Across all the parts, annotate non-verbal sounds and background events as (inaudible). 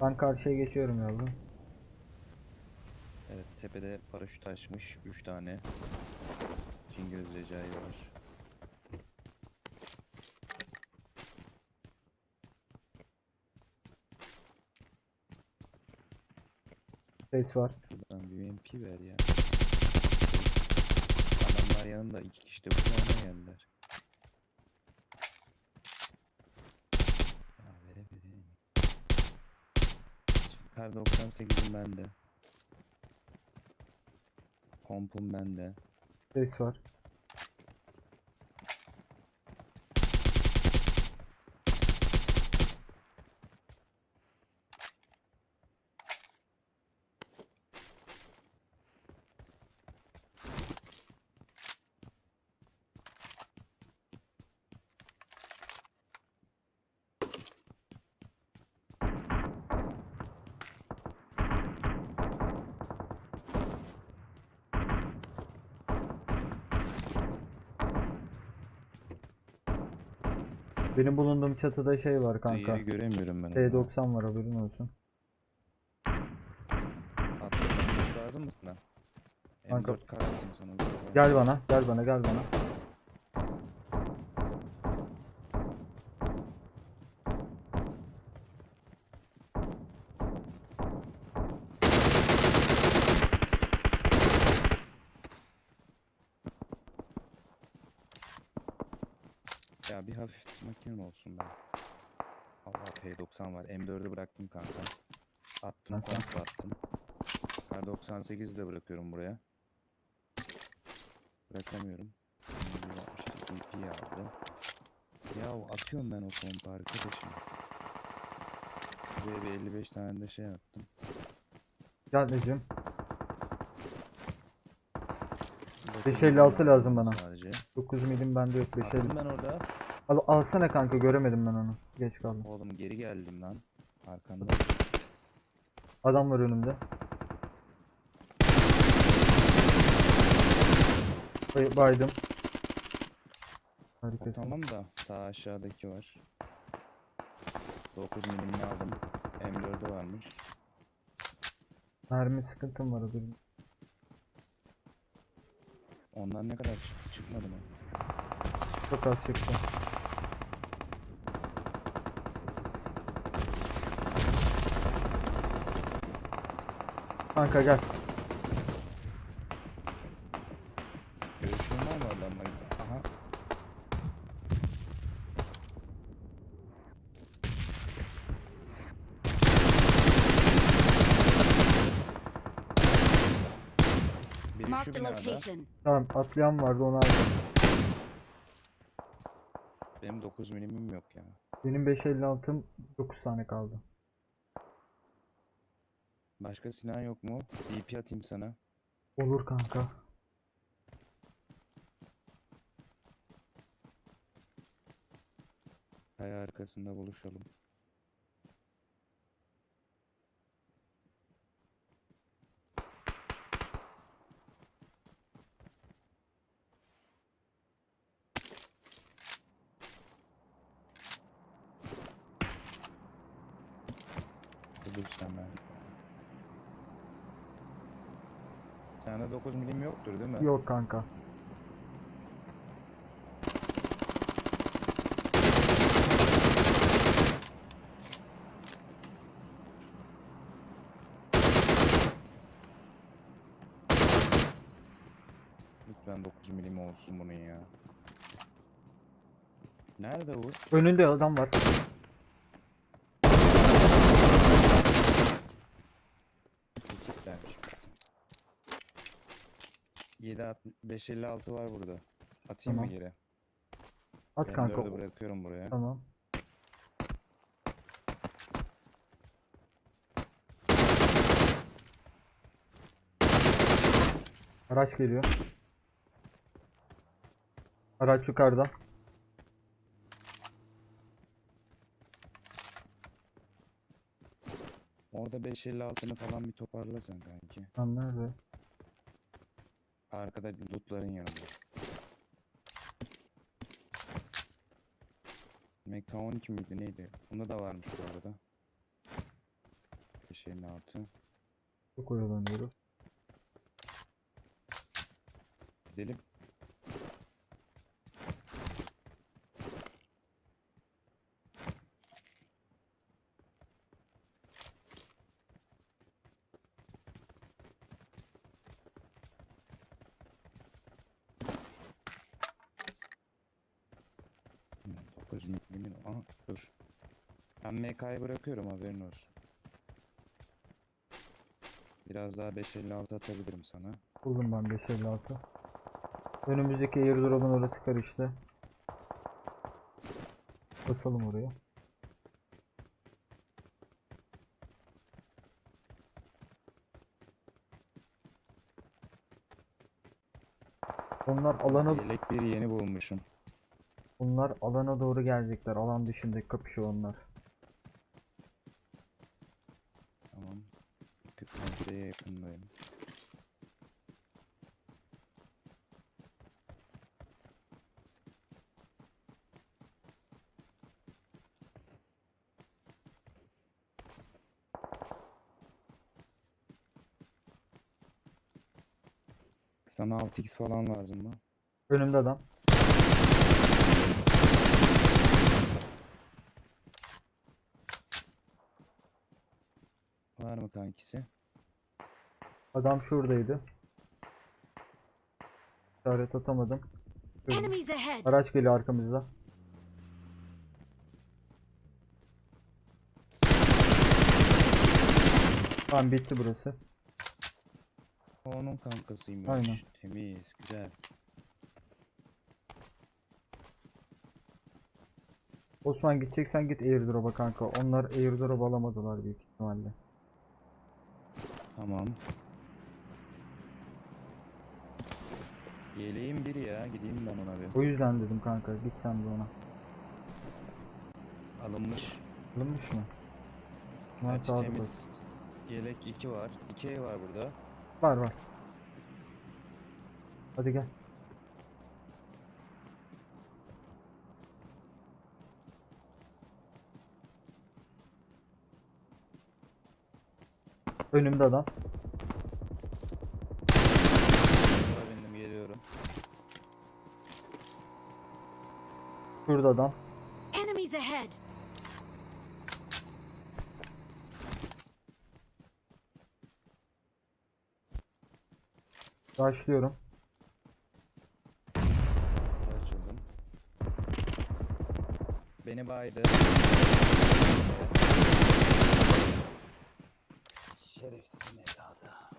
Ben karşıya geçiyorum yavrum. Evet, tepede paraşüt açmış 3 tane. Cingöz Recai var. Ses var. Şuradan bir MP ver ya. Adamlar yanında iki kişi de bu yana geldiler. Kar 98'im bende. Kompum bende. Ses var. Benim bulunduğum çatıda şey var kanka. Yeri göremiyorum ben. onu. T90 var haberin olsun. Atlatmamız lazım mı sana? Kanka. M4 kar lazım sana. Gel bana, gel bana, gel bana. Ya bir hafif makinem olsun ben. Allah P90 var. M4'ü bıraktım kanka. Attım Nasıl? komp attım. Kar 98'i de bırakıyorum buraya. Bırakamıyorum. 162 DP aldı. Ya atıyorum ben o kompu arkadaşım. Buraya bir 55 tane de şey attım. 9 556 milim lazım bana. Sadece. 9 milim bende yok 5 Attım ben orada. Al, alsana kanka göremedim ben onu. Geç kaldım. Oğlum geri geldim lan. Arkanda. Adam var önümde. Bay- baydım. O Harikasın. tamam da sağ aşağıdaki var. 9 milimini aldım. M4'ü varmış. Mermi sıkıntım var haberin. Ondan ne kadar çıktı çıkmadı mı? Çok az çıktı. Kanka gel. Görüşün var mı adamla? Aha. Biri şu Marked a binada. location. Tamam atlayan vardı onu aldım. Benim 9 milimim yok ya. Benim 556'm 9 tane kaldı. Başka silah yok mu? DP atayım sana. Olur kanka. Kaya arkasında buluşalım. Bulursan ben. Sende 9 milim yoktur değil mi? Yok kanka. Lütfen 9 milim olsun bunun ya. Nerede bu? Önünde adam var. 7 556 var burada. Atayım Tamam. mı yere? At Ben kanka. dördü bırakıyorum buraya. Tamam. Araç geliyor. Araç yukarıda. Orada 556'ını falan bir toparlasan kanki. Lan nerede? Arkada lootların yanında. MK12 miydi neydi? Bunda da varmış bu arada. 556. Çok oyalanıyoruz. Gidelim. 9 milimin. Aha dur. Ben MK'yı bırakıyorum haberin olsun. Biraz daha 556 atabilirim sana. Buldum ben 556. Önümüzdeki airdrop'un orası karıştı. Basalım oraya. Onlar alana Yelek bir yeni bulmuşum. Onlar alana doğru gelecekler. Alan dışındaki kapışıyor onlar. Tamam. 40 metreye yakındayım. Sana 6x falan lazım mı? Önümde adam. Kankisi? Adam şuradaydı. İşaret atamadım. Şurada. Enemies ahead! Araç geliyor arkamızda. Tamam bitti burası. Onun kankasıymış. Aynen. Temiz, güzel. Osman gideceksen git airdrop'a kanka. Onlar airdrop alamadılar büyük ihtimalle. Tamam. Yeleğim bir ya. Gideyim ben ona bir. O yüzden dedim kanka git sen de ona. Alınmış. Alınmış mı? Sağda bak. temiz. Yelek 2 var. 2 var burada. Var var. Hadi gel. Önümde adam. Sıra benim geliyorum. Şurada adam. Enemies ahead! Başlıyorum. Açıldım. Beni baydı. Şerefsiz mezada.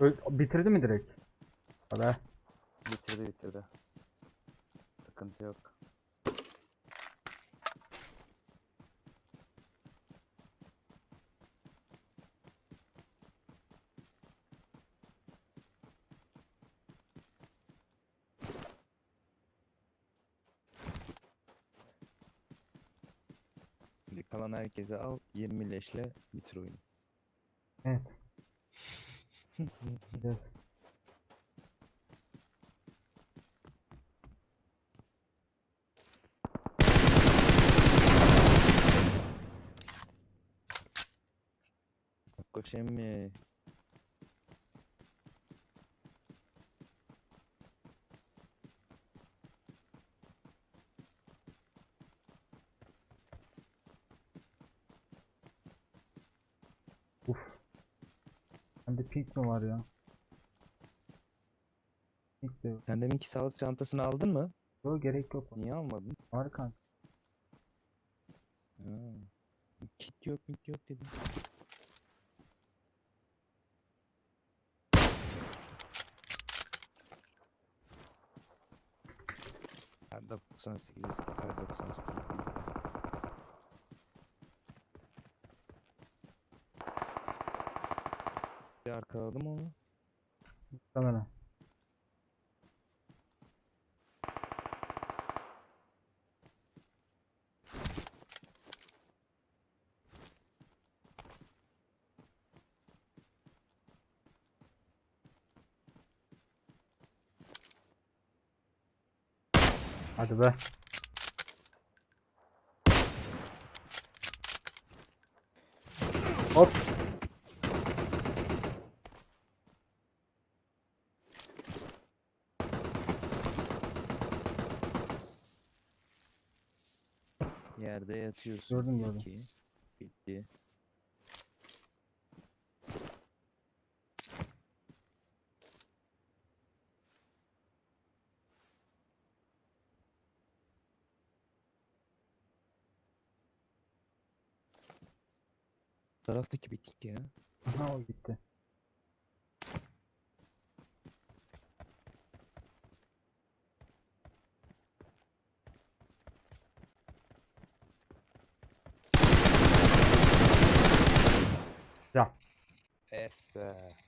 Öl bitirdi mi direkt? Hadi. Bitirdi bitirdi. Sıkıntı yok. Kalan herkese al 20 leşle bitir oyunu. Evet. (laughs) Güzel. Koşayım mı? Pink mi var ya? Pink de yok. Sen deminki sağlık çantasını aldın mı? Yok gerek yok. Niye almadın? Var kanka. Ha. Kit yok, mit yok dedim. Ha, 98 eski kar 98 Bir arkaladım onu. Muhtemelen. Hadi be. Yerde yatıyorsun. Gördüm, gördüm. İki. Bitti. Taraftaki bitik ya. Aha o gitti. Ya Es be.